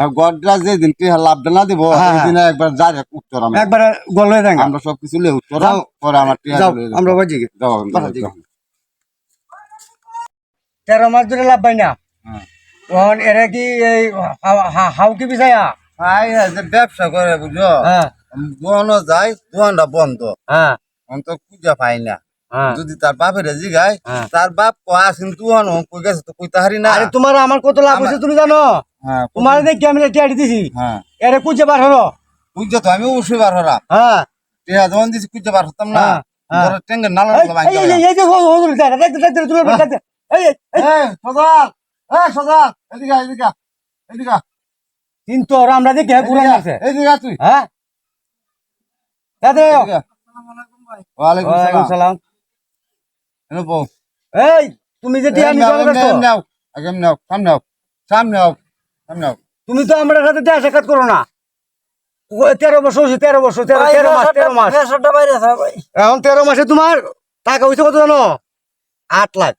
গডরা যেদিন টিহা লাভটা না দিব হ্যাঁ, সেদিন একবার যাই উত্তর আমরা একবারে গোল হয়ে যায় আমরা সব কিছু লে উত্তর পরে আমার টিহা যাও দিলে- আমরা বাজি যাও, বাসা যাও, দিকে। যাও। তেরো মাস ধরে লাভ পাই না। হ্যাঁ। তখন এরা কি এই হাউ কি ভাই, ব্যবসা করে বুঝো দোয়ানো যায় দোয়ানটা বন্ধ। হ্যাঁ। অন্ত খুঁজা পাই না। যদি তার বাপের জিগায়। তার বাপ কয় আসেন দোয়ান কই গেছে তো কইতে হারি না? তোমার আমার কত লাভ হয়েছে তুমি জানো? হ্যাঁ, তোমার দেখি আমি টিয়াটি দিছি হ্যাঁ। এটা কুজে বার হলো। কুচে তো আমি অবশ্যই বার হ্যাঁ। টিয়া যখন দিছি কুচে বার হতাম না। হ্যাঁ, কিন্তু আমরা দেখি ঘুরে আছে। হ্যাঁ। সালাম। এই তুমি যেটি আমি নাও আগে নাও সামনে নাও। সামনে নাও। তুমি তো আমার সাথে দেখা সাক্ষাৎ করো না। তেরো বছর হয়েছে তেরো বছর তেরো তেরো মাস তেরো মাস। এখন তেরো মাসে তোমার টাকা হয়েছে কত জানো? আট লাখ।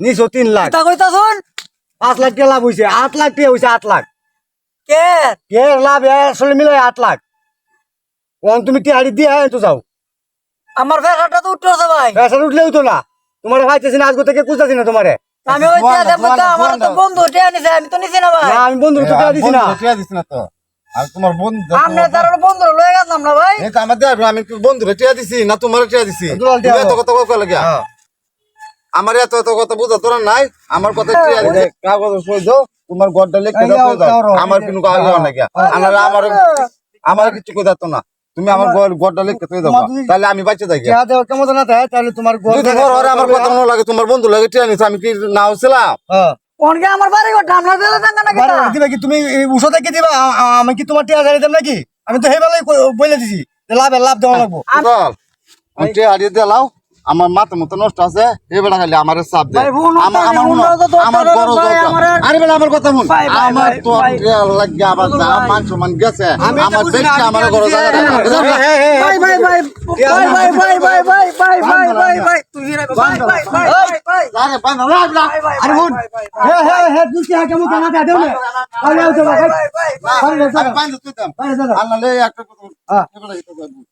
নিছো তিন লাখ। পাঁচ লাখ টাকা লাভ হয়েছে আট লাখ টাকা হয়েছে আট লাখ। কে? কে লাভ আসলে মিলে আট লাখ। ওন তুমি টিহাড়ি দিয়ে হ্যাঁ তো যাও। আমার ব্যবসাটা তো উঠতেছে ভাই। পয়সা উঠলেও তো না। তোমার ভাইতেছি না আজকে থেকে খুঁজতেছি না তোমারে। আমি ওই তো আমার তো বন্ধু টিয়া নিছে আমি তো নিছি না ভাই। আমি বন্ধু তো টাকা দিছি না। টিয়া দিছ না তো। আর তোমার বন্ধু আমরা তার বন্ধু লয়ে গেলাম না ভাই। এই তো আমার আমি তো টিয়া দিছি না তোমার টিয়া দিছি? দুলাল টিয়া তুমি এত। কথা কই লাগে। আমার এত এত কথা বুঝা তোরা নাই আমার কথা টিয়া দিছে। কাগজ সই দাও তোমার গড্ডা লিখে দাও। আমার কোনো আমার আমার আমার কিছু দাও না। তুমি আমার গড্ডা লিখে তাহলে আমি বাচ্চা থাকি। কেমন না থাকে তাহলে তোমার আমার কথা মনে লাগে তোমার বন্ধু লাগে টিয়া আছে আমি কি না হছিলাম হ্যাঁ। কোনকে আমার বাড়ি ঘর আমরা দিলে টাকা নাকি দিবা কি? তুমি এই উষো থেকে দিবা আমি কি তোমার টিয়া জানি দেব নাকি? আমি তো হেবেলাই বলে দিছি। লাভ লাভ দেওয়া লাগবো। আমি টিয়া হারিয়ে দিলাও আমার মাথা মতো নষ্ট আছে এই বেলা খালি আমার চাপ দে ভাই, হুন, আমার তো কথা ভাই, ভাই, ভাই, ভাই। মান না, হ্যাঁ। হ্যাঁ, হ্যাঁ, হ্যাঁ, ভাই ভাই ভাই ভাই ভাই ভাই ভাই ভাই ভাই ভাই ভাই ভাই ভাই ভাই ভাই ভাই ভাই হ্যাঁ হ্যাঁ হ্যাঁ ভাই ভাই ভাই। হ্যাঁ। এবারে হয়ে হয়ে হ্যাঁ হ্যাঁ হ্যাঁ ভাই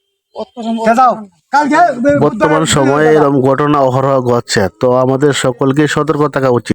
বর্তমান সময়ে এরকম ঘটনা অহরহ ঘটছে। তো আমাদের সকলকে সতর্ক থাকা উচিত।